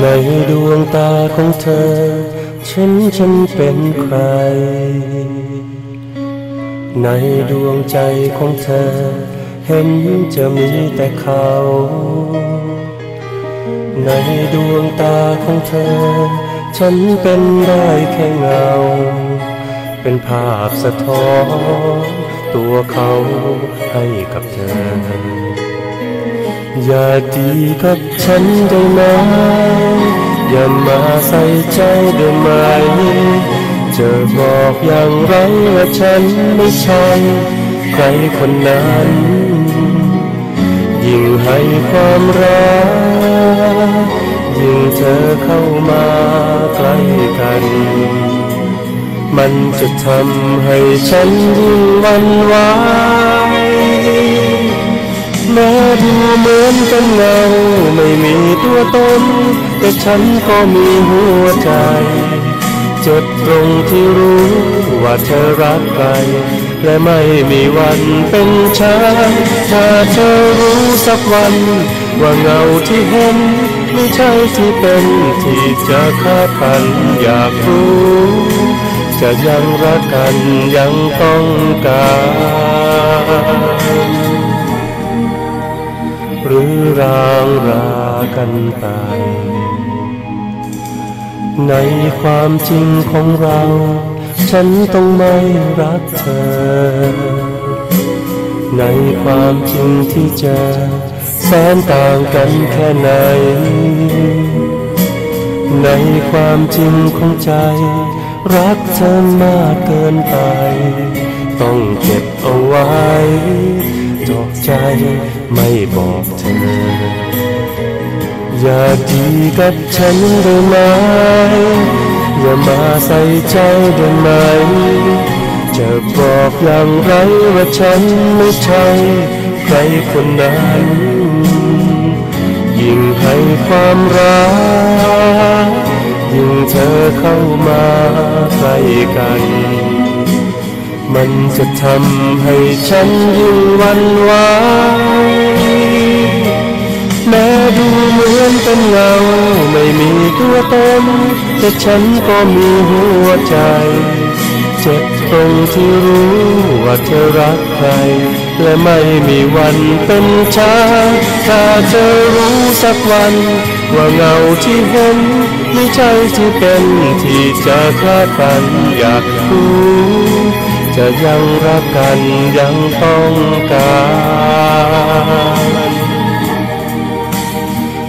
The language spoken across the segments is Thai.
ในดวงตาของเธอ ฉันฉันเป็นใคร ในดวงใจของเธอ เห็นจะมีแต่เขา ในดวงตาของเธอ ฉันเป็นได้แค่เงา เป็นภาพสะท้อนตัวเขาให้กับเธอ อย่าดีกับฉันได้ไหมอย่ามาใส่ใจได้ไหมจะบอกอย่างไรว่าฉันไม่ใช่ใครคนนั้น ยิ่งให้ความรักยิ่งเธอเข้ามาใกล้กัน มันจะทำให้ฉันยิ่งหวันไหว เหมือนเป็นเงาไม่มีตัวตน แต่ฉันก็มีหัวใจเจ็บตรงที่รู้ว่าเธอรักใคร และไม่มีวันเป็นฉันถ้าเธอรู้สักวัน ว่าเงาที่เห็นไม่ใช่ที่เป็นที่จะคาดฝันอยากรู้ จะยังรักกันยังต้องการ หรือร้างรากันไปในความจริงของเรา ฉันต้องไม่รักเธอ ในความจริงที่เจอแสนต่างกันแค่ไหน ในความจริงของใจ รักเธอมากเกินไป ต้องเก็บเอาไว้ อกใจไม่บอกเธอ อย่าดีกับฉันได้ไหม อย่ามาใส่ใจได้ไหม จะบอกอย่างไรว่าฉันไม่ใช่ใครคนนั้น ยิ่งให้ความรักยิ่งเธอเข้ามาใกล้กัน มันจะทำให้ฉันยิ่งวันไหวแม้ดูเหมือนเป็นเงาไม่มีตัวตนแต่ฉันก็มีหัวใจเจ็บตรงที่รู้ว่าเธอรักใคร และไม่มีวันเป็นฉันถ้าเธอรู้สักวัน ว่าเงาที่เห็นไม่ใช่ที่เป็นที่จะคาดฝันอยากรู้ จะยังรักกันยังต้องการ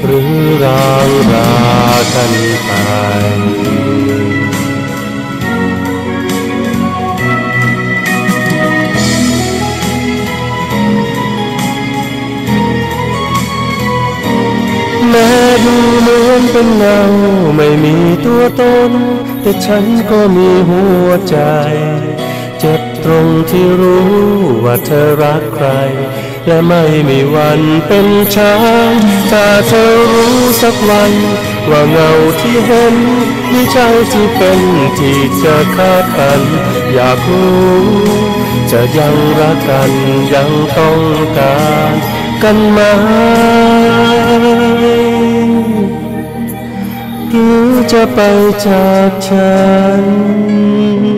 หรือร้างรากันไปแม้ดูเหมือนเป็นเงาไม่มีตัวตน แต่ฉันก็มีหัวใจ จ็บตรงที่รู้ว่าเธอรักใคร และไม่มีวันเป็นฉันถ้าเธอรู้สักวัน ว่าเงาที่เห็นไม่ใช่ที่เป็นที่จะคาดกัน อยากรู้จะยังรักกันยังต้องการกันไหมหรือจะไปจากฉัน